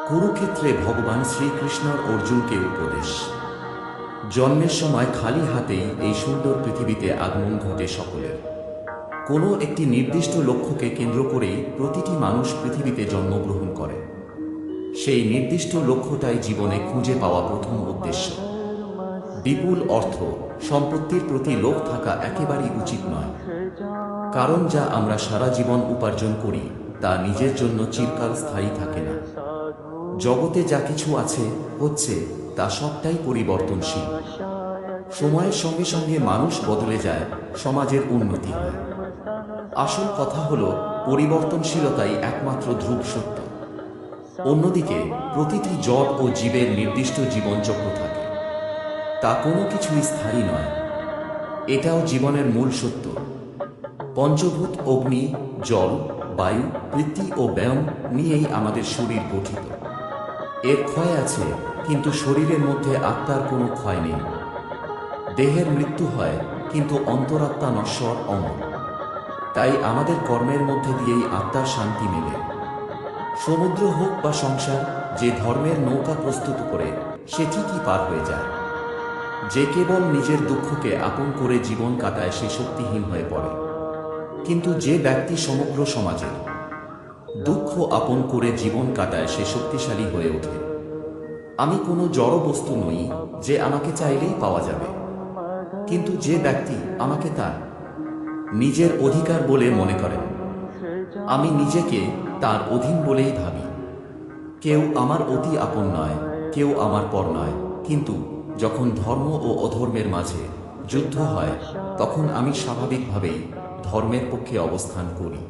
কুরুক্ষেত্রে ভগবান শ্রীকৃষ্ণর অর্জুনকে উপদেশ। জন্মের সময় খালি হাতেই এই সুন্দর পৃথিবীতে আগমন ঘটে সকলের। কোনো একটি নির্দিষ্ট লক্ষ্যকে কেন্দ্র করেই প্রতিটি মানুষ পৃথিবীতে জন্মগ্রহণ করে। সেই নির্দিষ্ট লক্ষ্যটাই জীবনে খুঁজে পাওয়া প্রথম উদ্দেশ্য। বিপুল অর্থ, সম্পত্তির প্রতি লোভ থাকা একেবারেই উচিত নয়। কারণ যা আমরা সারা জীবন উপার্জন করি তা নিজের জন্য চিরকাল স্থায়ী থাকে না। জগতে যা কিছু আছে, হচ্ছে, তা সবটাই পরিবর্তনশীল। সময়ের সঙ্গে সঙ্গে মানুষ বদলে যায়, সমাজের উন্নতি হয়। আসল কথা হলো, পরিবর্তনশীলতাই একমাত্র ধ্রুব সত্য। অন্যদিকে, প্রতিটি জট ও জীবের নির্দিষ্ট জীবনচক্র থাকে। তা কোনো কিছুই স্থায়ী নয়। এটাও জীবনের মূল সত্য। পঞ্চভূত অগ্নি, জল বায়ু বৃত্তি ও ব্যায়াম নিয়েই আমাদের শরীর গঠিত। এর ক্ষয় আছে, কিন্তু শরীরের মধ্যে আত্মার কোনো ক্ষয় নেই। দেহের মৃত্যু হয়, কিন্তু অন্তরাত্মা নশ্বর অমর। তাই আমাদের কর্মের মধ্যে দিয়েই আত্মার শান্তি মেলে। সমুদ্র হোক বা সংসার, যে ধর্মের নৌকা প্রস্তুত করে, সে ঠিকই পার হয়ে যায়। যে কেবল নিজের দুঃখকে আপন করে জীবন কাটায় সে শক্তিহীন হয়ে পড়ে। কিন্তু যে ব্যক্তি সমগ্র সমাজের দুঃখ আপন করে জীবন কাটায়, সে শক্তিশালী হয়ে ওঠে। আমি কোনো জড় বস্তু নই যে আমাকে চাইলেই পাওয়া যাবে। কিন্তু যে ব্যক্তি আমাকে তার নিজের অধিকার বলে মনে করেন আমি নিজেকে তার অধীন বলেই ভাবি। কেউ আমার অতি আপন নয়, কেউ আমার পর নয়, কিন্তু যখন ধর্ম ও অধর্মের মাঝে যুদ্ধ হয় তখন আমি স্বাভাবিকভাবেই ধর্মের পক্ষে অবস্থান করি।